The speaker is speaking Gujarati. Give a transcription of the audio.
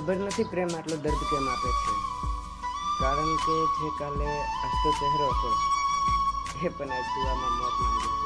ખબર નથી પ્રેમ આટલો દર્દ કેમ આપે છે? કારણ કે જે કાલે હસતો ચહેરો હતો, એ પણ આજ જોવામાં મોત માંગ્યું.